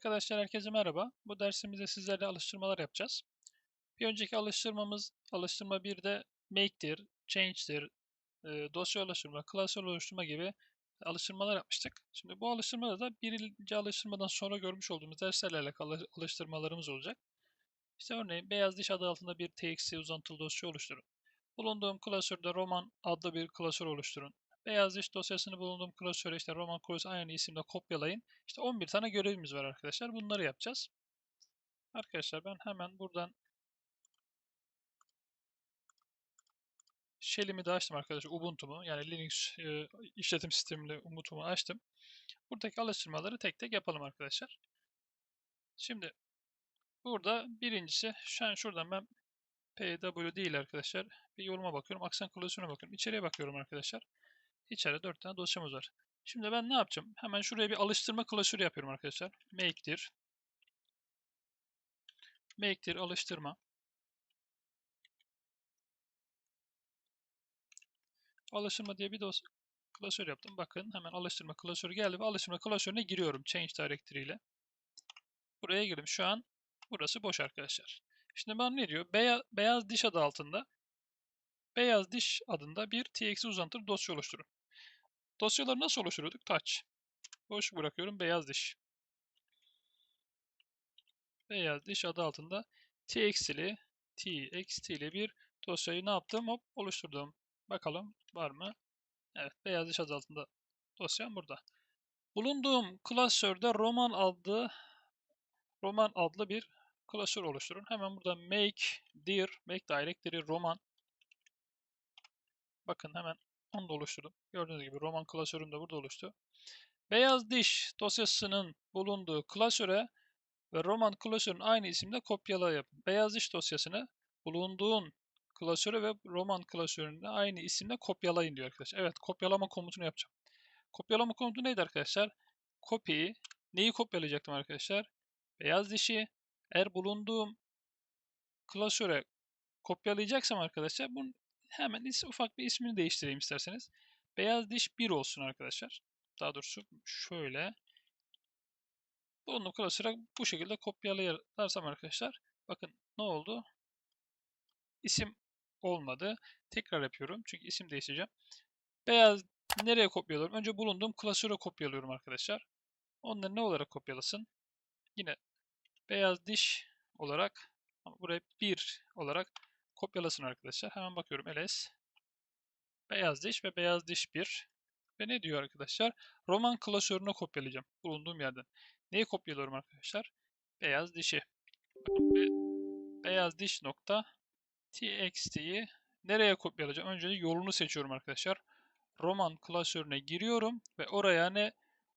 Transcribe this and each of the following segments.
Arkadaşlar herkese merhaba. Bu dersimizde sizlerle alıştırmalar yapacağız. Bir önceki alıştırmamız alıştırma 1'de make'tir, change'tir, e, dosya oluşturma, klasör oluşturma gibi alıştırmalar yapmıştık. Şimdi bu alıştırmada da birinci alıştırmadan sonra görmüş olduğumuz derslerle alakalı alıştırmalarımız olacak. İşte örneğin beyaz diş adı altında bir txt uzantılı dosya oluşturun. Bulunduğum klasörde roman adlı bir klasör oluşturun. Beyaz diş dosyasını bulunduğum klasöre işte roman Cross aynı isimle kopyalayın. İşte 11 tane görevimiz var arkadaşlar. Bunları yapacağız. Arkadaşlar ben hemen buradan Shell'imi de açtım arkadaşlar. Ubuntu'mu yani Linux e, işletim sistemli Ubuntu'mu açtım. Buradaki alıştırmaları tek tek yapalım arkadaşlar. Şimdi burada birincisi şu an şuradan ben PW değil arkadaşlar. Bir yoruma bakıyorum. Aksan klasörüne bakıyorum. İçeriye bakıyorum arkadaşlar. İçeride 4 tane dosyamız var. Şimdi ben ne yapacağım? Hemen şuraya bir alıştırma klasörü yapıyorum arkadaşlar. Make'dir. Make'dir alıştırma. Alıştırma diye bir dosya klasör yaptım. Bakın hemen alıştırma klasörü geldi ve alıştırma klasörüne giriyorum change directory ile. Buraya girdim. Şu an burası boş arkadaşlar. Şimdi ben ne diyor? Beyaz, beyaz diş adı altında beyaz diş adında bir txt uzantılı dosya oluşturun. Dosyaları nasıl oluşturuyorduk? Touch. Boş bırakıyorum. Beyaz diş. Beyaz diş adı altında txt'li txt'li bir dosyayı ne yaptım? Hop oluşturdum. Bakalım var mı? Evet. Beyaz diş adı altında dosyam burada. Bulunduğum klasörde roman adlı roman adlı bir klasör oluşturun. Hemen burada make dir, make directory roman. Bakın hemen onu da oluşturdum. Gördüğünüz gibi roman klasörüm de burada oluştu. Beyaz diş dosyasının bulunduğu klasöre ve roman klasörün aynı isimde kopyala yapın. Beyaz diş dosyasını bulunduğun klasöre ve roman klasöründe aynı isimde kopyalayın diyor arkadaşlar. Evet kopyalama komutunu yapacağım. Kopyalama komutu neydi arkadaşlar? Copy neyi kopyalayacaktım arkadaşlar? Beyaz dişi eğer bulunduğum klasöre kopyalayacaksam arkadaşlar bunun hemen is, ufak bir ismini değiştireyim isterseniz. Beyaz diş 1 olsun arkadaşlar. Daha doğrusu şöyle. Bunu klasöre bu şekilde kopyalarsam arkadaşlar. Bakın ne oldu? İsim olmadı. Tekrar yapıyorum. Çünkü isim değiştireceğim. Beyaz nereye kopyalıyorum? Önce bulunduğum klasöre kopyalıyorum arkadaşlar. Onları ne olarak kopyalasın? Yine beyaz diş olarak ama buraya 1 olarak kopyalasın arkadaşlar. Hemen bakıyorum ls. Beyaz diş ve beyaz diş 1. Ve ne diyor arkadaşlar? Roman klasörünü kopyalayacağım bulunduğum yerden. Neyi kopyalıyorum arkadaşlar? Beyaz dişi. Be beyaz diş nokta txt'yi nereye kopyalayacağım? Önce yolunu seçiyorum arkadaşlar. Roman klasörüne giriyorum ve oraya ne?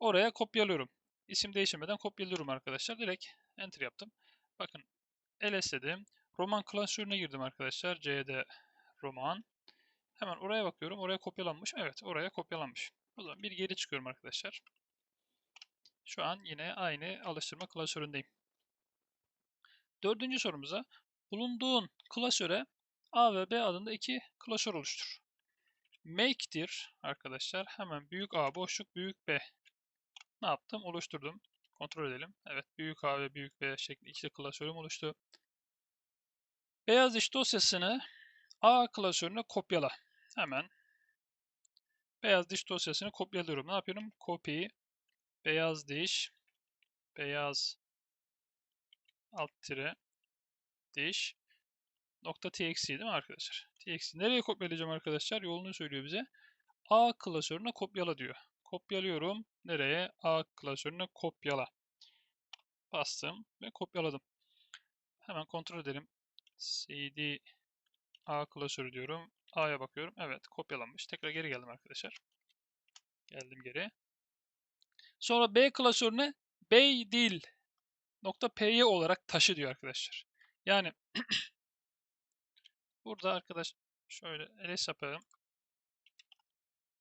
Oraya kopyalıyorum. İsim değiştirmeden kopyalıyorum arkadaşlar. Direkt enter yaptım. Bakın ls dedim. Roman klasörüne girdim arkadaşlar. CD roman. Hemen oraya bakıyorum. Oraya kopyalanmış. Evet oraya kopyalanmış. O zaman bir geri çıkıyorum arkadaşlar. Şu an yine aynı alıştırma klasöründeyim. Dördüncü sorumuza bulunduğun klasöre A ve B adında iki klasör oluştur. Make'dir arkadaşlar. Hemen büyük A boşluk büyük B. Ne yaptım? Oluşturdum. Kontrol edelim. Evet büyük A ve büyük B şeklinde iki klasörüm oluştu. Beyaz diş dosyasını A klasörüne kopyala. Hemen beyaz diş dosyasını kopyalıyorum. Ne yapıyorum? Copy beyaz diş beyaz alt tire diş nokta txt değil mi arkadaşlar? txt nereye kopyalayacağım arkadaşlar? Yolunu söylüyor bize. A klasörüne kopyala diyor. Kopyalıyorum. Nereye? A klasörüne kopyala. Bastım ve kopyaladım. Hemen kontrol edelim. Cd a klasörü diyorum. A'ya bakıyorum. Evet kopyalanmış. Tekrar geri geldim arkadaşlar. Geldim geri. Sonra B klasörüne bey dil nokta py olarak taşı diyor arkadaşlar. Yani burada arkadaş şöyle ls yapalım.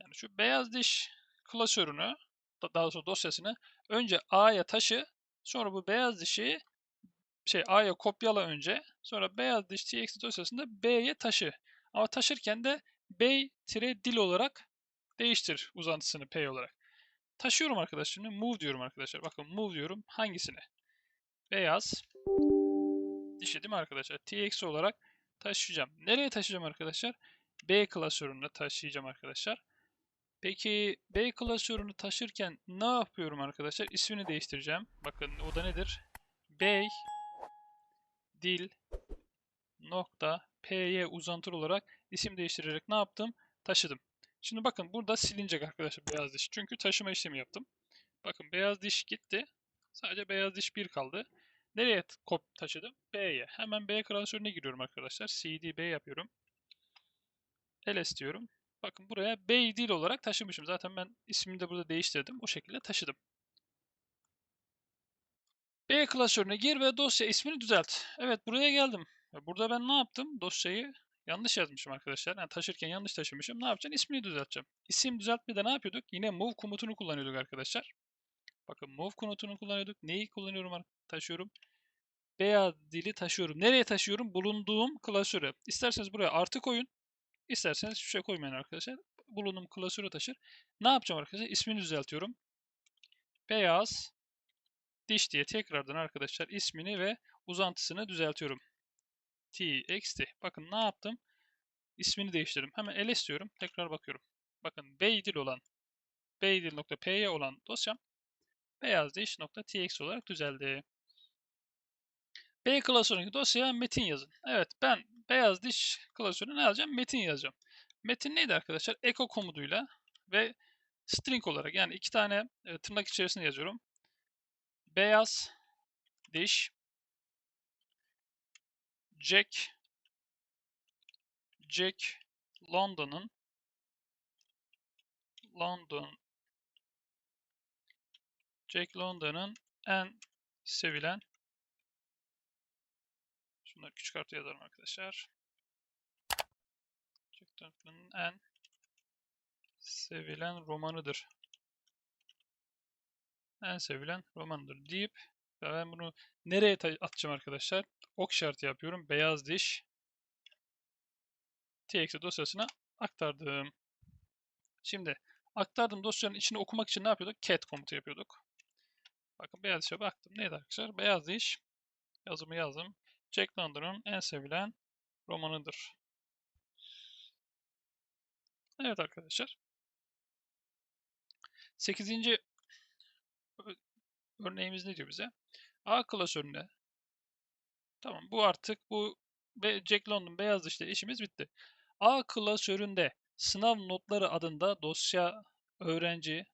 Yani şu beyaz diş klasörünü daha doğrusu dosyasını önce A'ya taşı sonra bu beyaz dişi şey A'ya kopyala önce. Sonra beyaz diş txt dosyasında B'ye taşı. Ama taşırken de bey-dil olarak değiştir uzantısını P olarak. Taşıyorum arkadaşlar. Şimdi move diyorum arkadaşlar. Bakın move diyorum. Hangisine? Beyaz. Dişi değil mi arkadaşlar? TX olarak taşıyacağım. Nereye taşıyacağım arkadaşlar? B klasörüne taşıyacağım arkadaşlar. Peki B klasörünü taşırken ne yapıyorum arkadaşlar? İsmini değiştireceğim. Bakın o da nedir? Bey dil nokta py uzantılı olarak isim değiştirerek ne yaptım? Taşıdım. Şimdi bakın burada silinecek arkadaşlar beyaz diş. Çünkü taşıma işlemi yaptım. Bakın beyaz diş gitti. Sadece beyaz diş 1 kaldı. Nereye kop taşıdım? B'ye. Hemen B klasörüne giriyorum arkadaşlar. CD B yapıyorum. ls diyorum. Bakın buraya B dil olarak taşımışım. Zaten ben ismini de burada değiştirdim. O şekilde taşıdım. B klasörüne gir ve dosya ismini düzelt. Evet buraya geldim. Burada ben ne yaptım? Dosyayı yanlış yazmışım arkadaşlar. Yani taşırken yanlış taşımışım. Ne yapacağım? İsmini düzelteceğim. İsim düzeltmede ne yapıyorduk? Yine move komutunu kullanıyorduk arkadaşlar. Bakın move komutunu kullanıyorduk. Neyi kullanıyorum? Taşıyorum. Beyaz dili taşıyorum. Nereye taşıyorum? Bulunduğum klasöre. İsterseniz buraya artı koyun. İsterseniz hiçbir şey koymayın arkadaşlar. Bulunduğum klasöre taşır. Ne yapacağım arkadaşlar? İsmini düzeltiyorum. Beyaz diş diye tekrardan arkadaşlar ismini ve uzantısını düzeltiyorum. txt. Bakın ne yaptım? İsmini değiştirdim. Hemen ls diyorum. Tekrar bakıyorum. Bakın beydil olan beydil.py olan dosyam beyaz diş.txt olarak düzeldi. B klasöründeki dosyaya metin yazın. Evet ben beyaz diş klasörüne ne yazacağım? Metin yazacağım. Metin neydi arkadaşlar? Echo komutuyla ve string olarak yani iki tane e, tırnak içerisinde yazıyorum. Beyaz diş. Jack. Jack London'ın. London. Jack London'ın en sevilen. Şunları küçük harfle yazarım arkadaşlar. Jack London'ın en sevilen romanıdır. En sevilen romanıdır deyip ben bunu nereye atacağım arkadaşlar? Ok işareti yapıyorum. Beyaz diş txt dosyasına aktardım. Şimdi aktardım dosyanın içini okumak için ne yapıyorduk? Cat komutu yapıyorduk. Bakın beyaz dişe baktım. Neydi arkadaşlar? Beyaz diş. Yazımı yazdım. Jack London'un en sevilen romanıdır. Evet arkadaşlar. 8. örneğimiz ne diyor bize? A klasöründe Tamam bu artık bu Jack London beyaz dişli işimiz bitti. A klasöründe sınav notları adında dosya öğrenci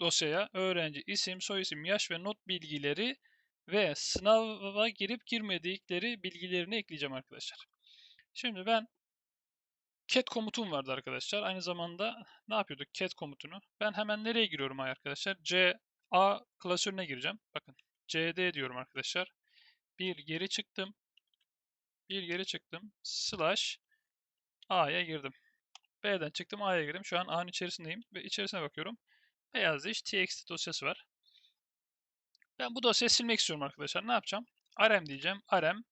dosyaya öğrenci isim, soyisim, yaş ve not bilgileri ve sınava girip girmedikleri bilgilerini ekleyeceğim arkadaşlar. Şimdi ben cat komutum vardı arkadaşlar. Aynı zamanda ne yapıyorduk cat komutunu? Ben hemen nereye giriyorum arkadaşlar? C A klasörüne gireceğim. Bakın CD diyorum arkadaşlar. Bir geri çıktım. Bir geri çıktım. Slash A'ya girdim. B'den çıktım A'ya girdim. Şu an A'nın içerisindeyim ve içerisine bakıyorum. Beyaz diş txt dosyası var. Ben bu dosyayı silmek istiyorum arkadaşlar. Ne yapacağım? rm diyeceğim. rm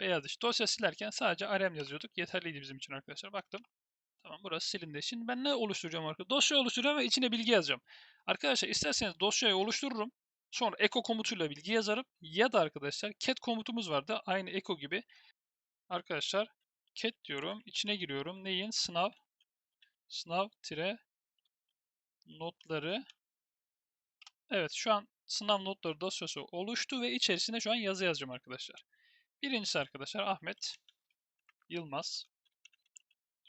beyaz diş. Dosya silerken sadece rm yazıyorduk. Yeterliydi bizim için arkadaşlar. Baktım. Tamam burası silindi. Şimdi ben ne oluşturacağım arkadaşlar? Dosya oluşturacağım ve içine bilgi yazacağım. Arkadaşlar isterseniz dosyayı oluştururum. Sonra echo komutuyla bilgi yazarım. Ya da arkadaşlar cat komutumuz vardı. Aynı echo gibi. Arkadaşlar cat diyorum. İçine giriyorum. Neyin? Sınav. Sınav tire notları. Evet şu an sınav notları dosyası oluştu ve içerisine şu an yazı yazacağım arkadaşlar. Birincisi arkadaşlar Ahmet Yılmaz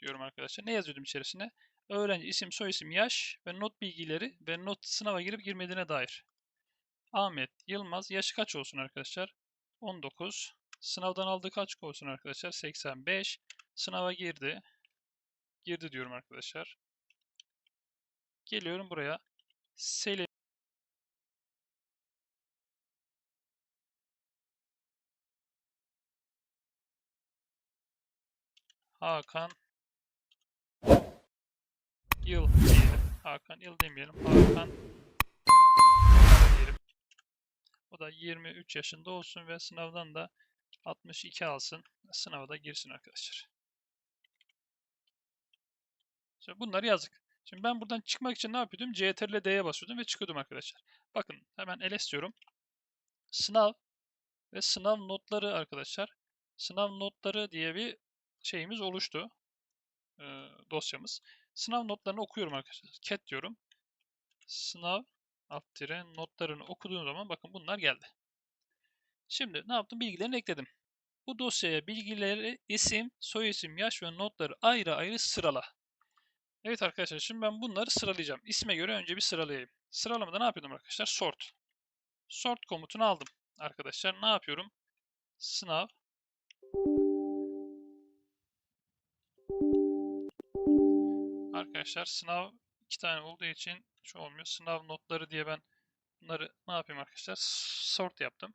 diyorum arkadaşlar. Ne yazıyordum içerisine? Öğrenci isim, soyisim, yaş ve not bilgileri ve not sınava girip girmediğine dair. Ahmet Yılmaz yaşı kaç olsun arkadaşlar? 19. Sınavdan aldığı kaç olsun arkadaşlar? 85. Sınava girdi. Girdi diyorum arkadaşlar. Geliyorum buraya. Selim Hakan Yıl diyelim. Hakan Yıl demeyelim. Hakan diyelim. O da 23 yaşında olsun ve sınavdan da 62 alsın. Sınava da girsin arkadaşlar. Şimdi bunları yazdık. Şimdi ben buradan çıkmak için ne yapıyordum? CTRL D'ye basıyordum ve çıkıyordum arkadaşlar. Bakın hemen ls diyorum. Sınav ve sınav notları arkadaşlar. Sınav notları diye bir şeyimiz oluştu. Ee, dosyamız. Sınav notlarını okuyorum arkadaşlar. Cat diyorum. Sınav alt notlarını okuduğum zaman bakın bunlar geldi. Şimdi ne yaptım? Bilgilerini ekledim. Bu dosyaya bilgileri isim, soyisim, yaş ve notları ayrı ayrı sırala. Evet arkadaşlar şimdi ben bunları sıralayacağım. İsme göre önce bir sıralayayım. Sıralamada ne yapıyordum arkadaşlar? Sort. Sort komutunu aldım. Arkadaşlar ne yapıyorum? Sınav. Arkadaşlar sınav iki tane olduğu için şu olmuyor. Sınav notları diye ben bunları ne yapayım arkadaşlar? Sort yaptım.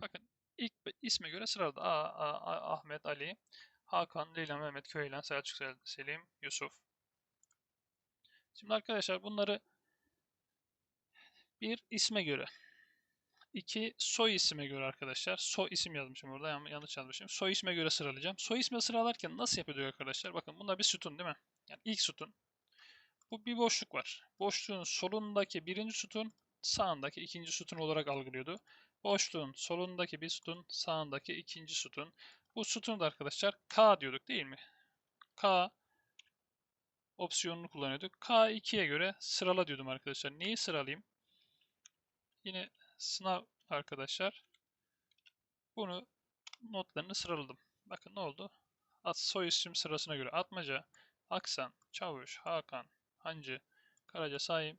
Bakın ilk isme göre sıraladı. A, A, A, Ahmet, Ali, Hakan, Leyla, Mehmet, Köylen, Selçuk, Selim, Yusuf. Şimdi arkadaşlar bunları bir isme göre, iki soy isime göre arkadaşlar. Soy isim yazmışım orada yanlış yazmışım. Soy isme göre sıralayacağım. Soy isme sıralarken nasıl yapıyorduk arkadaşlar? Bakın bunlar bir sütun değil mi? Yani ilk sütun. Bu bir boşluk var. Boşluğun solundaki birinci sütun sağındaki ikinci sütun olarak algılıyordu. Boşluğun solundaki bir sütun, sağındaki ikinci sütun. Bu sütunu da arkadaşlar K diyorduk değil mi? K opsiyonunu kullanıyorduk. K2'ye göre sırala diyordum arkadaşlar. Neyi sıralayayım? Yine sınav arkadaşlar. Bunu notlarını sıraladım. Bakın ne oldu? At soy isim sırasına göre Atmaca, Aksan, Çavuş, Hakan, Hancı, Karaca, Saim,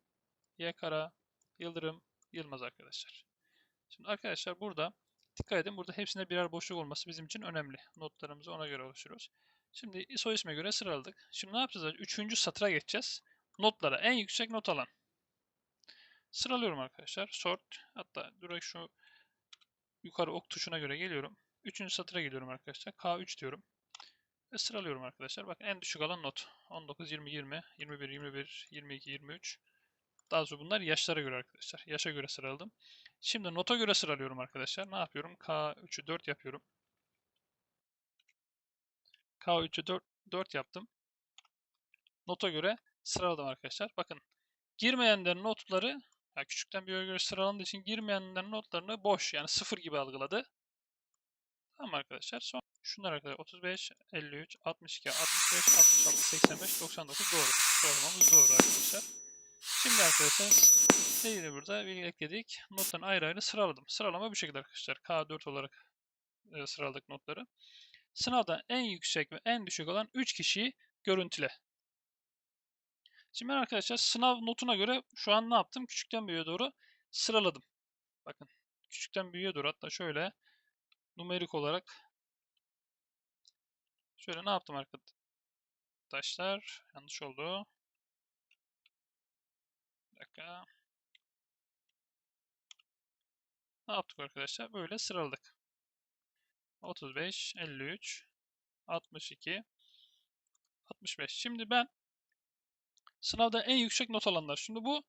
Yekara, Yıldırım, Yılmaz arkadaşlar. Şimdi arkadaşlar burada dikkat edin burada hepsinde birer boşluk olması bizim için önemli. Notlarımızı ona göre oluşturuyoruz. Şimdi soy isme göre sıraladık. Şimdi ne yapacağız? Üçüncü satıra geçeceğiz. Notlara en yüksek not alan. Sıralıyorum arkadaşlar. Sort. Hatta direkt şu yukarı ok tuşuna göre geliyorum. Üçüncü satıra geliyorum arkadaşlar. K3 diyorum. Ve sıralıyorum arkadaşlar. Bakın en düşük alan not. 19, 20, 20, 21, 21, 22, 23. Daha sonra bunlar yaşlara göre arkadaşlar. Yaşa göre sıraladım. Şimdi nota göre sıralıyorum arkadaşlar. Ne yapıyorum? K3'ü 4 yapıyorum. K3'ü 4, 4 yaptım. Nota göre sıraladım arkadaşlar. Bakın girmeyenlerin notları yani küçükten büyüğe göre sıralandığı için girmeyenlerin notlarını boş yani sıfır gibi algıladı. Tamam arkadaşlar. Son şunlar arkadaşlar 35, 53, 62, 65, 66, 85, 99 doğru. Sıralamamız doğru arkadaşlar. Şimdi arkadaşlar neydi burada? Bilgi ekledik. Notlarını ayrı ayrı sıraladım. Sıralama bu şekilde arkadaşlar. K4 olarak e, sıraladık notları. Sınavda en yüksek ve en düşük olan 3 kişiyi görüntüle. Şimdi ben arkadaşlar sınav notuna göre şu an ne yaptım? Küçükten büyüğe doğru sıraladım. Bakın küçükten büyüğe doğru hatta şöyle numerik olarak şöyle ne yaptım arkadaşlar? Yanlış oldu. Bir dakika. Ne yaptık arkadaşlar? Böyle sıraladık. 35, 53, 62, 65. Şimdi ben sınavda en yüksek not alanlar. Şimdi bu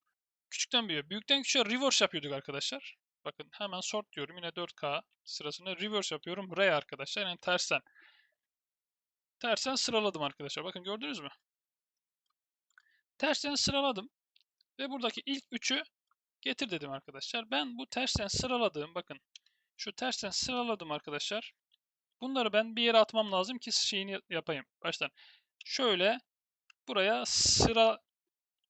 küçükten büyüğe. Büyükten küçüğe reverse yapıyorduk arkadaşlar. Bakın hemen sort diyorum. Yine 4K sırasında reverse yapıyorum. R arkadaşlar. Yani tersten. Tersten sıraladım arkadaşlar. Bakın gördünüz mü? Tersten sıraladım. Ve buradaki ilk üçü getir dedim arkadaşlar. Ben bu tersten sıraladığım bakın şu tersten sıraladım arkadaşlar. Bunları ben bir yere atmam lazım ki şeyini yapayım. Baştan. Şöyle buraya sıra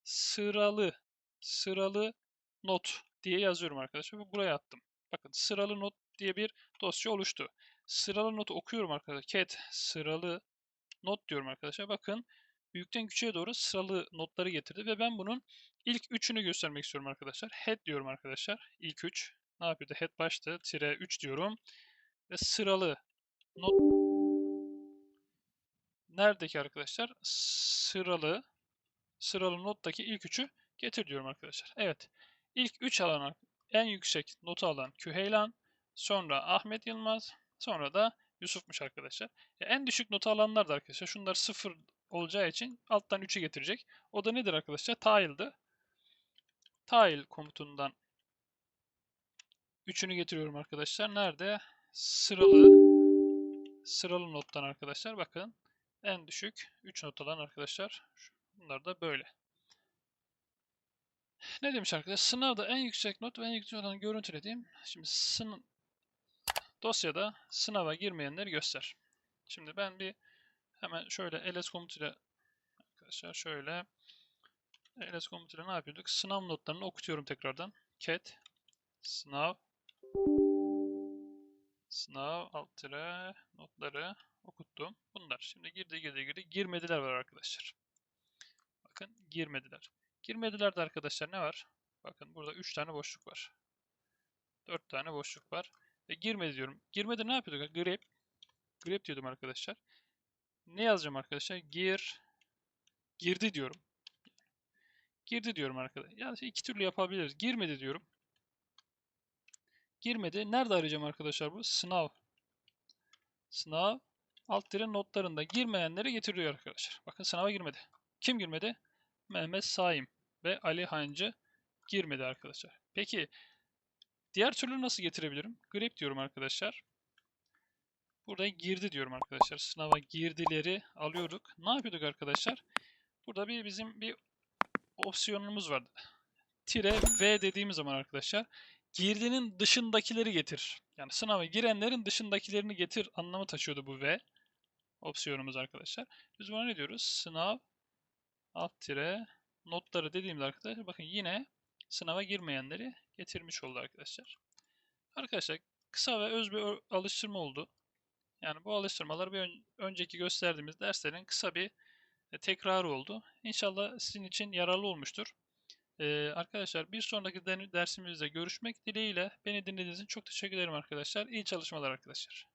sıralı sıralı not diye yazıyorum arkadaşlar. Buraya attım. Bakın sıralı not diye bir dosya oluştu. Sıralı notu okuyorum arkadaşlar. Cat sıralı not diyorum arkadaşlar. Bakın büyükten küçüğe doğru sıralı notları getirdi ve ben bunun ilk üçünü göstermek istiyorum arkadaşlar. Head diyorum arkadaşlar. İlk üç. Ne yapıyordu? Head başta tire 3 diyorum. Ve sıralı not neredeki arkadaşlar? Sıralı sıralı nottaki ilk üçü getir diyorum arkadaşlar. Evet. İlk 3 alan en yüksek notu alan Küheylan, sonra Ahmet Yılmaz, sonra da Yusuf'muş arkadaşlar. Ya en düşük notu alanlar da arkadaşlar. Şunlar 0 olacağı için alttan 3'ü getirecek. O da nedir arkadaşlar? Tile'dı. Tile komutundan 3'ünü getiriyorum arkadaşlar. Nerede? Sıralı sıralı nottan arkadaşlar. Bakın en düşük 3 not alan arkadaşlar. Bunlar da böyle. Ne demiş arkadaş? Sınavda en yüksek not ve en yüksek olanı görüntülediğim. Şimdi sın dosyada sınava girmeyenleri göster. Şimdi ben bir hemen şöyle ls komutuyla arkadaşlar şöyle ls komutuyla ne yapıyorduk? Sınav notlarını okutuyorum tekrardan. cat sınav sınav alt tire notları okuttum. Bunlar. Şimdi girdi girdi girdi. Girmediler var arkadaşlar. Bakın girmediler. Girmediler de arkadaşlar ne var? Bakın burada 3 tane boşluk var. 4 tane boşluk var. Ve girmedi diyorum. Girmedi ne yapıyorduk? Grep. Grep diyordum arkadaşlar. Ne yazacağım arkadaşlar? Gir. Girdi diyorum. Girdi diyorum arkadaşlar. Yani iki türlü yapabiliriz. Girmedi diyorum. Girmedi. Nerede arayacağım arkadaşlar bu? Sınav. Sınav. Alt tire notlarında girmeyenleri getiriyor arkadaşlar. Bakın sınava girmedi. Kim girmedi? Mehmet Saim ve Ali Hancı girmedi arkadaşlar. Peki diğer türlü nasıl getirebilirim? Grep diyorum arkadaşlar. Burada girdi diyorum arkadaşlar. Sınava girdileri alıyorduk. Ne yapıyorduk arkadaşlar? Burada bir bizim bir opsiyonumuz vardı. Tire V dediğimiz zaman arkadaşlar girdinin dışındakileri getir. Yani sınava girenlerin dışındakilerini getir anlamı taşıyordu bu V opsiyonumuz arkadaşlar. Biz buna ne diyoruz? Sınav alt tire notları dediğimde arkadaşlar bakın yine sınava girmeyenleri getirmiş oldu arkadaşlar. Arkadaşlar kısa ve öz bir alıştırma oldu. Yani bu alıştırmalar bir ön, önceki gösterdiğimiz derslerin kısa bir e, tekrarı oldu. İnşallah sizin için yararlı olmuştur. Ee, arkadaşlar bir sonraki dersimizde görüşmek dileğiyle beni dinlediğiniz için çok teşekkür ederim arkadaşlar. İyi çalışmalar arkadaşlar.